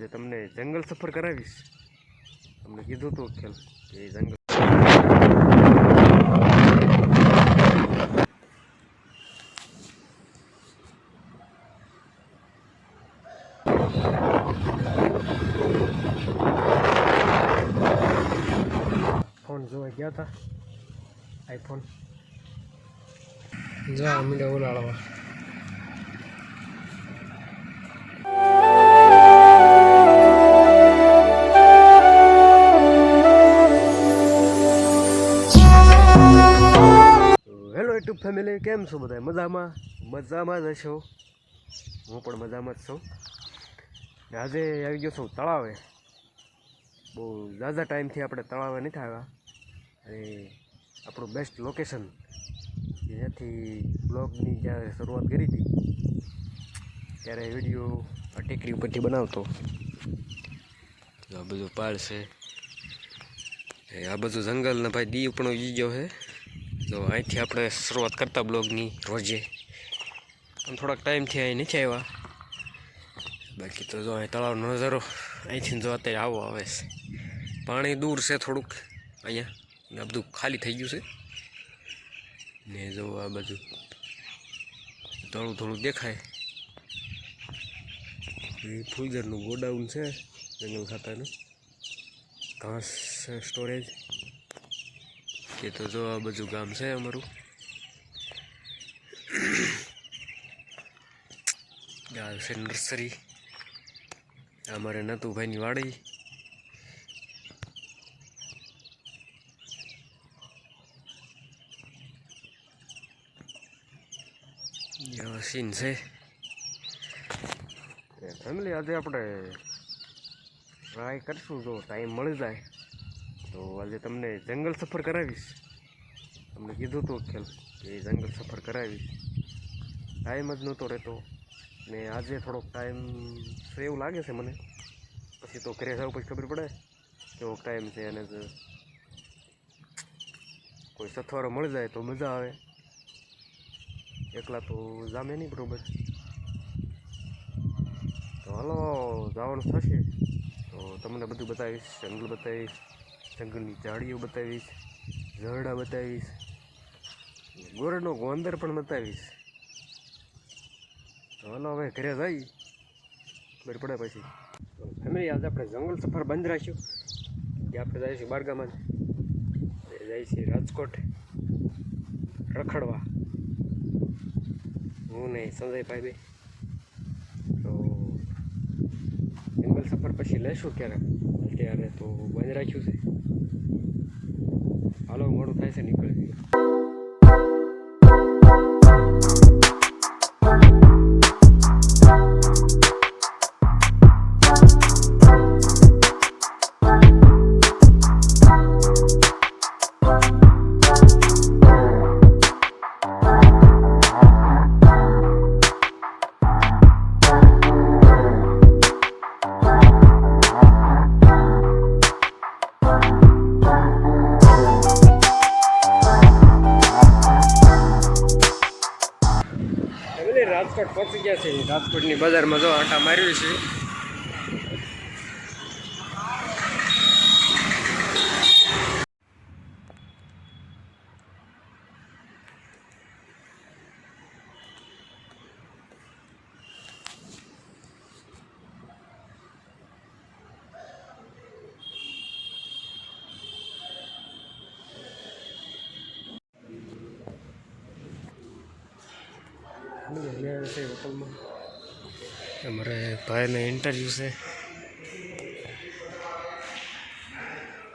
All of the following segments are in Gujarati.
આજે તમને જંગલ સફર કરાવીશ. તમને કીધું હતું ખ્યાલ કે જંગલ ફોન જોવા ગયા હતા આઈફોન જા મીડે ઉલાળવા ફેમિલી કેમ છો બધા મજામાં? મજામાં જ હશો? હું પણ મજામાં જ છું. આજે આવી ગયો છું તળાવે. બહુ ઝાઝા ટાઈમથી આપણે તળાવે નથી આવ્યા. અને આપણું બેસ્ટ લોકેશન જ્યાંથી બ્લોગની જ્યારે શરૂઆત કરી હતી, ત્યારે વીડિયો આ ટેકરી ઉપરથી બનાવતો. આ બધું પાડ છે. આ બધું જંગલ ને ભાઈ દી પણ ઉગી ગયો છે. તો અહીંથી આપણે શરૂઆત કરતા બ્લોગની રોજે. પણ થોડાક ટાઈમથી અહીં નથી આવ્યા. બાકી તો જો અહીં તળાવનો નજારો, અહીંથી જો અત્યારે આવો આવે છે. પાણી દૂર છે થોડુંક અહીંયા, ને બધું ખાલી થઈ ગયું છે. ને જો આ બાજુ થોડું થોડું દેખાય. એ ફૂલઝરનું ગોડાઉન છે, જંગલ ખાતાનું. ઘાસ સ્ટોરેજ કે તો જો આ બધું ગામ છે અમારું. આ છે નર્સરી. અમારે નતુભાઈની વાડી. સીન છે. ફેમિલી આજે આપણે ટ્રાય કરશું, જો ટાઈમ મળી જાય. તો આજે તમને જંગલ સફર કરાવીશ. તમને કીધું હતું ખ્યાલ કે જંગલ સફર કરાવીશ. ટાઈમ જ નહોતો રહેતો. ને આજે થોડોક ટાઈમ છે એવું લાગે છે મને. પછી તો ઘરે જાવ પછી ખબર પડે કેવો ટાઈમ છે અને કોઈ સથવારો મળી જાય તો મજા આવે. એકલા તો જામે નહીં બરોબર. તો હલો, જવાનું થશે. તો તમને બધું બતાવીશ, જંગલ બતાવીશ. જંગલની ઝાડીઓ બતાવીશ, ઝરડા બતાવીશ ગોરડનો ગોંદર પણ બતાવીશ. ચાલો હવે ઘરે જઈ બર પડે પછી. ફેમિલી, આજે આપણે જંગલ સફર બંધ રાખ્યું. કે આપણે જઈશું બારગામાં જઈશું રાજકોટ રખડવા. હું નહીં સંજયભાઈ બે. તો જંગલ સફર પછી લેશું ક્યારેક. અત્યારે તો બંધ રાખ્યું છે. હાલો મોડું થાય છે નીકળી ફેમિલી રાજકોટ પહોંચી ગયા છે. રાજકોટની બજારમાં જો આટા માર્યું છે. હોટલમાં અમારે ભાઈને ઇન્ટરવ્યૂ છે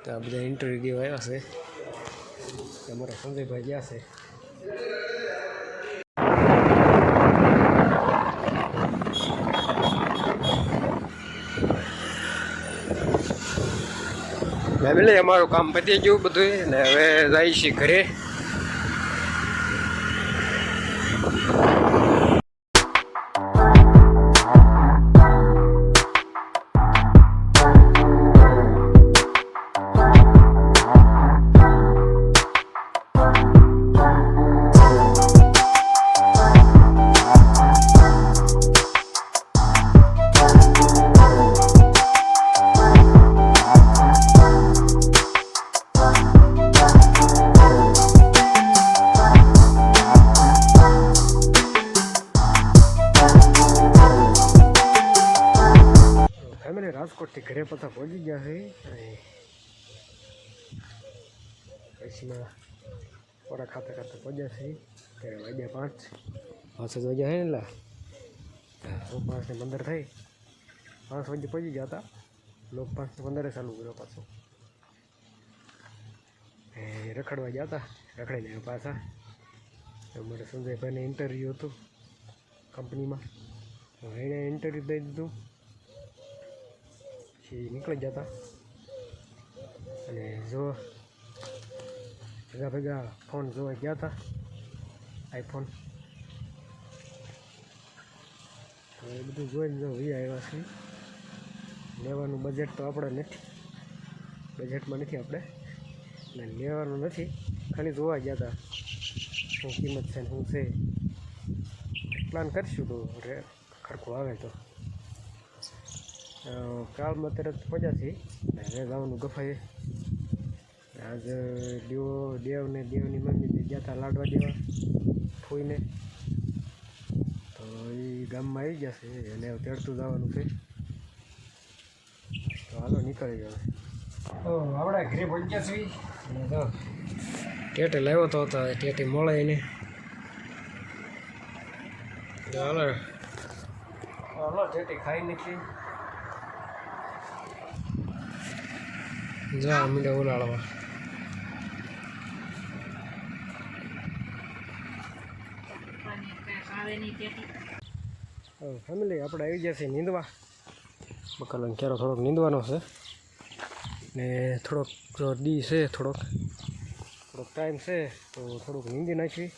તો આ બધા ઇન્ટરવ્યૂ દેવા આવ્યા છે અમારા સંજયભાઈ ગયા છે ફેમિલી અમારું કામ પતી ગયું બધું ને હવે જાય છે ઘરે રાજકોટથી ઘરે પાછા પહોંચી ગયા છે પછીમાં ખોરાક ખાતા ખાતા પહોંચ્યા છે. ત્યારે વાગ્યા પાંચ પાંચ જ વાગ્યા છે ને એટલે પાંચ ને પંદર થઈ, પાંચ વાગે પહોંચી ગયા હતા. લોક પાંચ ને પંદરે ચાલુ કર્યો પાછો. એ રખડવા ગયા હતા, રખડીને આવ્યા પાછા. અમારે સંજયભાઈને ઇન્ટરવ્યૂ હતું કંપનીમાં એણે ઇન્ટરવ્યૂ દઈ દીધું. પછી નીકળી ગયા હતા અને જો ભેગા ભેગા ફોન જોવા ગયા હતા આઈફોન એ બધું જોઈને જો વી આવ્યા છે લેવાનું બજેટ તો આપણે નથી. બજેટમાં નથી આપણે. ને લેવાનું નથી. ખાલી જોવા ગયા હતા શું કિંમત છે શું છે. પ્લાન કરીશું તો રે ખર્ચો આવે તો. અ, કાલમાં તરત પહોંચ્યા છીએ. ને હવે જવાનું ગફાએ. આજ દેવો દેવને દેવની મમ્મી ગયા હતા લાડવા દેવા ફૂઈને. તો એ ગામમાં આવી ગયા છે હવે તેડતું જવાનું છે. તો હાલો નીકળી ગયો તો આપણે ઘરે પહોંચ્યા છીએ. તો ટેટે લાવ્યો તો હતો ટેટે મળે એને. હાલો. હાલો ટેટે ખાઈ નથી જા મીડે ઉલાળવા ફેમિલી આપણે આવી ગયા છે નીંદવા બકાલ ક્યારો થોડોક નીંદવાનો છે ને થોડોક જો દી છે થોડોક થોડોક ટાઈમ છે તો થોડુંક નીંદી નાખી